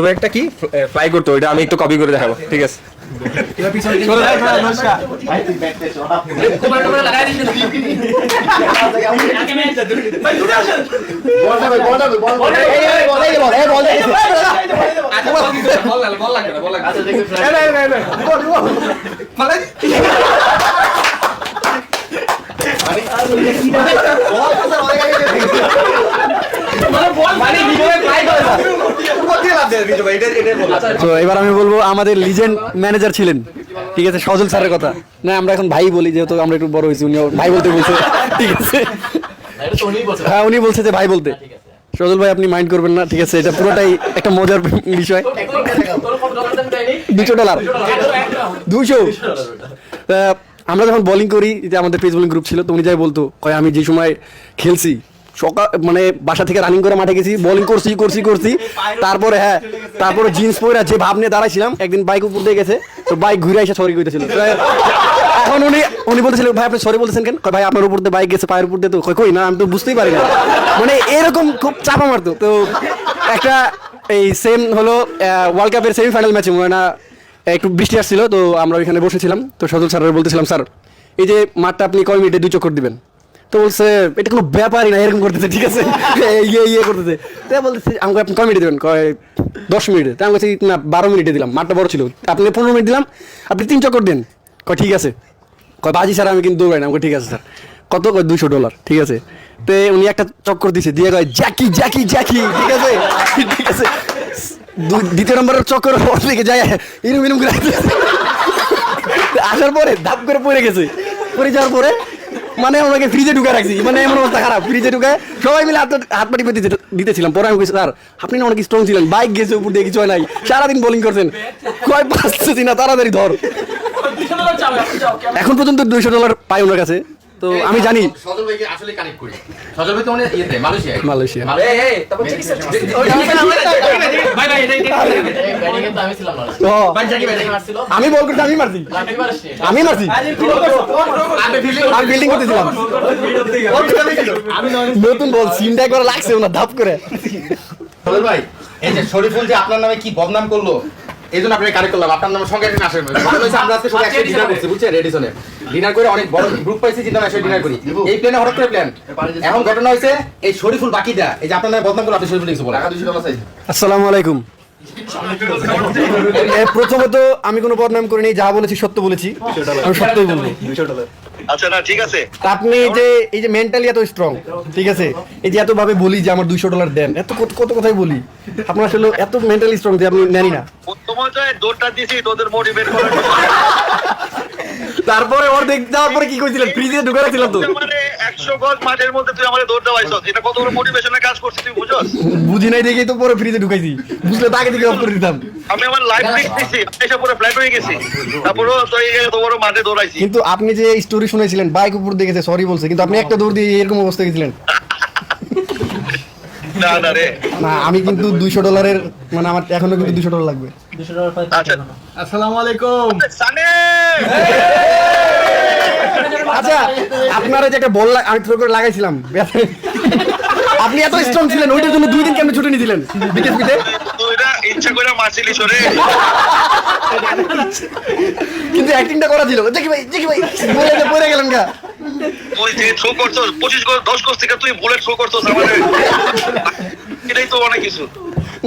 তবে একটা কি? ফ্লাই করতো ওইটা আমি একটু কপি করে দেখাবো ঠিক আছে? তো এবার আমি বলব আমাদের লিজেন্ড ম্যানেজার ছিলেন। ঠিক আছে সজল স্যারের কথা। না আমরা এখন ভাই বলি যেহেতু আমরা একটু বড় হয়েছি উনিও ভাই বলতে বলছে। ঠিক আছে। হ্যাঁ উনি বলছে যে ভাই বলতে। সজল ভাই আপনি মাইন্ড করবেন না ঠিক আছে। এটা পুরোটাই একটা মজার বিষয়। দুশো ডলার দুশো আমরা যখন বোলিং করি যে আমাদের পেজ বোলিং গ্রুপ ছিল তো উনি যাই বলতো কয় আমি যে সময় খেলছি সকাল মানে বাসা থেকে রানিং করে মাঠে গেছি বোলিং করছি করছি করছি। তারপরে হ্যাঁ তারপরে জিন্স পরে যে ভাব নিয়ে দাঁড়াইছিলাম একদিন বাইক উপর দিয়ে গেছে তো বাইক ঘুরে এসে সরি কইতেছিল। তো এখন উনি উনি বলতেছিলেন ভাই আপনি সরি বলতেছেন কেন? ভাই আপনার উপর দিয়ে বাইক গেছে পায়ের উপর দিয়ে তো। কই, না আমি তো বুঝতেই পারি না। মানে এরকম খুব চাপা মারতো। তো একটা এই সেম হলো ওয়ার্ল্ড কাপের সেমিফাইনাল ম্যাচে মনে না একটু বৃষ্টি আসছিল তো আমরা ওইখানে বসেছিলাম। তো সজল স্যার বলতেছিলাম স্যার এই যে মাঠটা আপনি কয় মিনিটে দুই চক্কর দিবেন? তো বলছে এটা কোনো ব্যাপারই না এরকম করতেছে ঠিক আছে? ইয়ে ইয়ে করতেছে। তো বলতেছে আমাকে আপনি কয় মিনিটে দেবেন? কয় দশ মিনিটে তো আমি বলছি না বারো মিনিটে দিলাম মাঠটা বড় ছিল। আপনি পনেরো মিনিট দিলাম আপনি তিন চক্কর দেন। কয় ঠিক আছে। কয় বাজি স্যার আমি কিন্তু দৌড়াই না। আমাকে ঠিক আছে স্যার। কত? কয় দুশো ডলার ঠিক আছে। তো উনি একটা চক্কর দিছে দিয়ে কয় জ্যাকি জ্যাকি জ্যাকি। ঠিক আছে? ঠিক আছে। দ্বিতীয় নম্বরের চক্কর থেকে যায় ইরুম ইরুম করে আসার পরে ধাপ করে পড়ে গেছে। পড়ে যাওয়ার পরে মানে ওনাকে ফ্রিজে ঢুকে রাখছি। মানে এমন অবস্থা খারাপ। ফ্রিজে ঢুকে সবাই মিলে হাত হাত পাটি পেতে দিতেছিলাম। পরে আমি বলছি স্যার আপনি না অনেক স্ট্রং ছিলেন। বাইক গেছে উপর দিয়ে কিছু হয় নাই। সারাদিন বোলিং করছেন। কয় পাঁচশো না? তাড়াতাড়ি ধর। এখন পর্যন্ত দুইশো ডলার পাই ওনার কাছে। তো আমি জানি। সজল ভাইকে আসলে কানেক্ট করি। সজল ভাই তো মানে ইয়েতে মালয়েশিয়ায়। মালয়েশিয়া। আমি বল করছি আমি মারছি। আমি মারছি। আমি বিল্ডিং করতেছিলাম। নতুন বল সিমটা একবার লাগছে ওনার ধাপ করে। সজল ভাই এই যে শরীফুল যে আপনার নামে কি বদনাম করল? এই জন্য আপনাকে কানেক্ট করলাম। আপনার নামে সঙ্গে একদিন আসেন। আমরা আজকে সবাই একসাথে ডিনার করছি বুঝছেন? রেডিসনে ডিনার করে অনেক বড় গ্রুপ পাইছি চিন্তা একসাথে ডিনার করি। এই প্ল্যানে হঠাৎ করে প্ল্যান এখন ঘটনা হয়েছে এই শরীফুল বাকিটা এই যে আপনার নামে বদনাম করল আপনি শরীফুল কিছু বলেন আসসালামু আলাইকুম। প্রথমত আমি কোনো বদনাম করিনি যা বলেছি সত্য বলেছি। আমি সত্যই বলব। আচ্ছা না ঠিক আছে। আপনি যে এই যে মেন্টালি এত স্ট্রং ঠিক আছে? এই যে এত ভাবে বলি যে আমার দুইশো ডলার দেন এত কত কত কথাই বলি। আপনার আসলে এত মেন্টালি স্ট্রং যে আপনি নেনি না। তোমাকে দৌড়টা দিছি তোদের মোটিভেট করার। তারপরে ওর দেখ যাওয়ার পরে কি কইছিলেন? ফ্রিজে ঢুকে রাখছিলাম তো। মানে একশো গজ মাঠের মধ্যে তুই আমাদের দৌড় দেওয়াইছস এটা কত বড় মোটিভেশনের কাজ করছিস তুই বুঝছস বুঝি নাই দেখেই তো পরে ফ্রিজে ঢুকাইছি। বুঝলে তো আগে থেকে অফ করে দিতাম। আমি আমার লাইফ রিস্ক দিছি। এসে পুরো ফ্ল্যাট হয়ে গেছি। তারপরও তো এই এত বড় মাঠে দৌড়াইছি। কিন্তু আপনি যে স্টোরি শুনেছিলেন বাইক উপর দিয়ে গেছে সরি বলছে কিন্তু আপনি একটা দৌড় দিয়ে এরকম অবস্থা গেছিলেন। না না রে। না আমি কিন্তু দুইশো ডলারের মানে আমার এখনও কিন্তু দুইশো ডলার লাগবে। আচ্ছা। আসসালামু আলাইকুম। সানে আচ্ছা আপনারা যে একটা বল আমি থ্রো করে লাগাইছিলাম আপনি এত স্ট্রং ছিলেন ওইটার জন্য দুই দিন কেন ছুটি নিয়েছিলেন পিঠে তুই ইচ্ছা করে মারছিলিস রে কিন্তু অ্যাক্টিংটা করা ছিল। দেখি ভাই দেখি ভাই বলে যে পড়ে গেলেন গা। তুই যে থ্রো করছস পঁচিশ গজ দশ গজ থেকে তুই বুলেট থ্রো করছস আমাদের এটাই তো অনেক কিছু।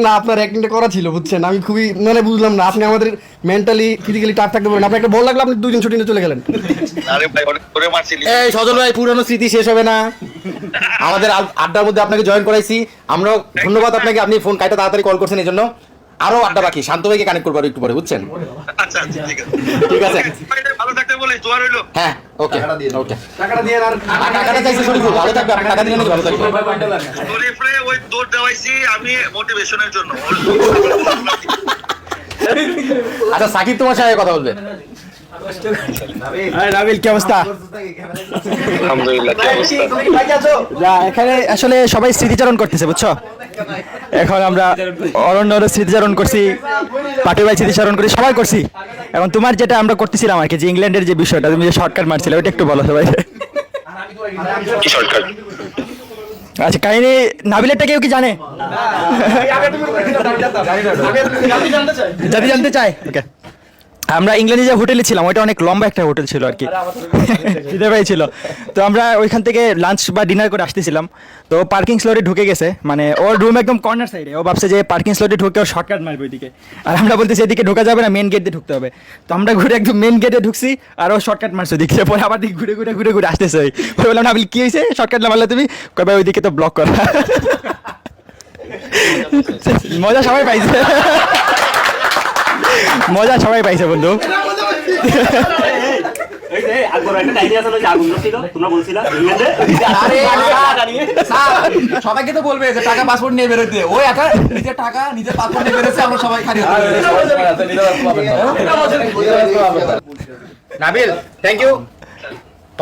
না আপনার অ্যাক্টিংটা করা ছিল বুঝছেন? আমি খুবই মানে বুঝলাম না আপনি আমাদের মেন্টালি ফিজিক্যালি টাফ থাকতে পারেন আপনি একটা বল লাগল আপনি দুইজন ছুটি নিয়ে চলে গেলেন। আরে ভাই অনেক করে মারছিলি এই সজল ভাই পুরনো স্মৃতি শেষ হবে না। আমাদের আড্ডার মধ্যে আপনাকে জয়েন করাইছি। আমরাও ধন্যবাদ আপনাকে আপনি ফোন কাইটা তাড়াতাড়ি কল করছেন এই জন্য আরও আড্ডা বাকি শান্ত ভাইকে কানেক্ট করব একটু পরে বুঝছেন আচ্ছা আচ্ছা, ঠিক আছে ঠিক আছে ভালো থাকতে বলিস দোয়া রইল হ্যাঁ ওকে ওকে টাকাটা দিয়ে আর টাকাটা চাইছে শরীফুল ভালো থাকবে আপনি টাকা দিলে ভালো থাকবে শরীফরে ওই দৌড় দেওয়াইছি আমি মোটিভেশনের জন্য আচ্ছা সাকিব তোমার সাথে কথা বলবে রাবিল কি অবস্থা আলহামদুলিল্লাহ কি অবস্থা এখানে আসলে সবাই স্মৃতিচারণ করতেছে বুঝছ এখন আমরা অরণ্যর স্মৃতিচারণ করছি পাটি ভাই স্মৃতিচারণ করি সবাই করছি। এখন তোমার যেটা আমরা করতেছিলাম আর কি যে ইংল্যান্ডের যে বিষয়টা তুমি যে শর্টকাট মারছিলে ওইটা একটু বলো সবাই কি শর্টকাট আচ্ছা কাহিনী নাবিলেরটা কেউ কি জানে? যদি জানতে চায়? ওকে আমরা ইংল্যান্ডে যে হোটেলে ছিলাম ওইটা অনেক লম্বা একটা হোটেল ছিল আর কি। খিদে পেয়েছিল। তো আমরা ওইখান থেকে লাঞ্চ বা ডিনার করে আসতেছিলাম। তো পার্কিং স্লটে ঢুকে গেছে। মানে ওর রুম একদম কর্নার সাইডে ও ভাবছে যে পার্কিং স্লটে ঢুকে ও শর্টকাট মারবে ওইদিকে। আর আমরা বলতেছি এদিকে ঢোকা যাবে না মেন গেট দিয়ে ঢুকতে হবে। তো আমরা ঘুরে একদম মেন গেটে ঢুকছি আর ও শর্টকাট মারছে ওদিকে পরে আবার দিকে ঘুরে ঘুরে ঘুরে ঘুরে আসতেছে। ওই বললাম না বলি কি হয়েছে? শর্টকাট না মারলে তুমি? কবে ওইদিকে তো ব্লক করা। মজা সবাই পাইছে। মজা সবাই পাইছে বন্ধু। আকবর একটা ডাইরি আছে যে আগুন ছিল তোমরা বলছিলা ইংল্যান্ডে সবাইকে তো বলবে যে টাকা পাসপোর্ট নিয়ে বেরোতে। ও একা নিজের টাকা নিজের পাসপোর্ট নিয়ে বেরোচ্ছে আমরা সবাই খালি নাবিল থ্যাংক ইউ